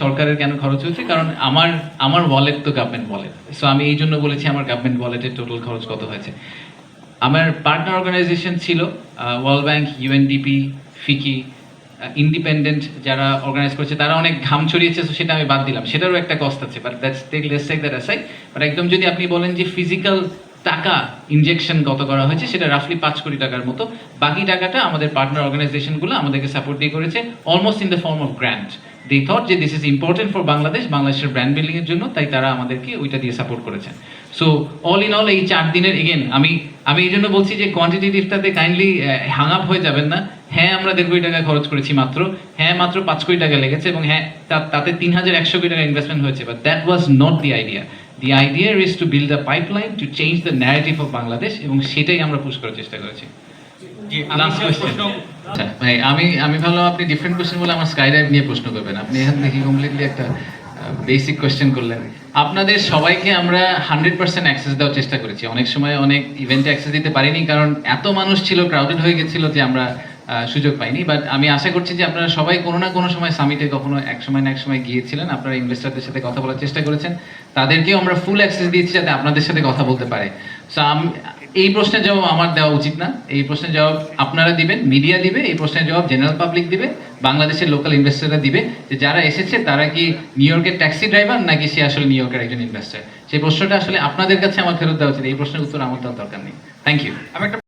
সরকারের কেন খরচ হচ্ছে কারণ আমার আমার ওয়ালেট তো গভর্নমেন্ট ওয়ালেট সো আমি এই জন্য বলেছি আমার গভর্নমেন্ট ওয়ালেটের টোটাল খরচ কত হয়েছে। আমার পার্টনার অর্গানাইজেশন ছিল world bank UNDP FICCI independent যারা অর্গানাইজ করেছে, তারা অনেক ঘাম ছড়িয়েছে তো সেটা আমি বাদ দিলাম। সেটারও একটা কস্ট আছে but that's take less take that aside but একদম যদি আপনি বলেন যে ফিজিক্যাল টাকা ইনজেকশন কত করা হয়েছে, সেটা রাফলি পাঁচ কোটি টাকার মতো। বাকি টাকাটা আমাদের পার্টনার অর্গানাইজেশনগুলো আমাদেরকে সাপোর্ট দিয়ে করেছে almost in the form of grant they thought যে this is important for Bangladesh বাংলাদেশের ব্র্যান্ড বিল্ডিং এর জন্য, তাই তারা আমাদেরকে ওইটা দিয়ে সাপোর্ট করেছেন। সো অল ইন অল এই চার দিনের এগেন আমি আমি এই জন্য বলছি যে কোয়ান্টিটেটিভটাতে কাইন্ডলি হাং আপ হয়ে যাবেন না। হ্যাঁ আমরা দেড় কোটি টাকা খরচ করেছি মাত্র। হ্যাঁ মাত্র পাঁচ কোটি টাকা লেগেছে এবং হ্যাঁ তাতে তিন হাজার একশো কোটি টাকা ইনভেস্টমেন্ট হয়েছে but that was not the idea the idea is to build a pipeline to change the narrative of Bangladesh এবং সেটাই আমরা পুশ করার চেষ্টা করেছি। আচ্ছা ভাই আমি আমি ভাবলাম আপনি ডিফারেন্ট কোশ্চেন বলে আমার স্কাই ডাইভ নিয়ে প্রশ্ন করবেন। আপনি এখান থেকে কমপ্লিটলি একটা বেসিক কোয়েশ্চেন করলেন। আপনাদের সবাইকে আমরা হান্ড্রেড পার্সেন্ট অ্যাক্সেস দেওয়ার চেষ্টা করেছি। অনেক সময় অনেক ইভেন্টে অ্যাক্সেস দিতে পারিনি কারণ এত মানুষ ছিল ক্রাউডেড হয়ে গেছিল যে আমরা সুযোগ পাইনি বাট আমি আশা করছি যে আপনারা সবাই কোনো না কোনো সময় সামিটে কখনো এক সময় না এক সময় গিয়েছিলেন। আপনারা ইনভেস্টারদের সাথে কথা বলার চেষ্টা করেছেন। তাদেরকেও আমরা ফুল অ্যাক্সেস দিয়েছি যাতে আপনাদের সাথে কথা বলতে পারে। সো এই প্রশ্নের জবাব আমার দেওয়া উচিত না। এই প্রশ্নের জবাব আপনারা দিবেন মিডিয়া দিবে, এই প্রশ্নের জবাব জেনারেল পাবলিক দিবে, বাংলাদেশের লোকাল ইনভেস্টররা দিবে যে যারা এসেছে, তারা কি নিউ ইয়র্কের ট্যাক্সি ড্রাইভার নাকি সে আসলে নিউ ইয়র্কের একজন ইনভেস্টার সেই প্রশ্নটা আসলে আপনাদের কাছে আমার ফেরত দেওয়া উচিত। এই প্রশ্নের উত্তর আমার দেওয়ার দরকার নেই। থ্যাংক ইউ আমি একটা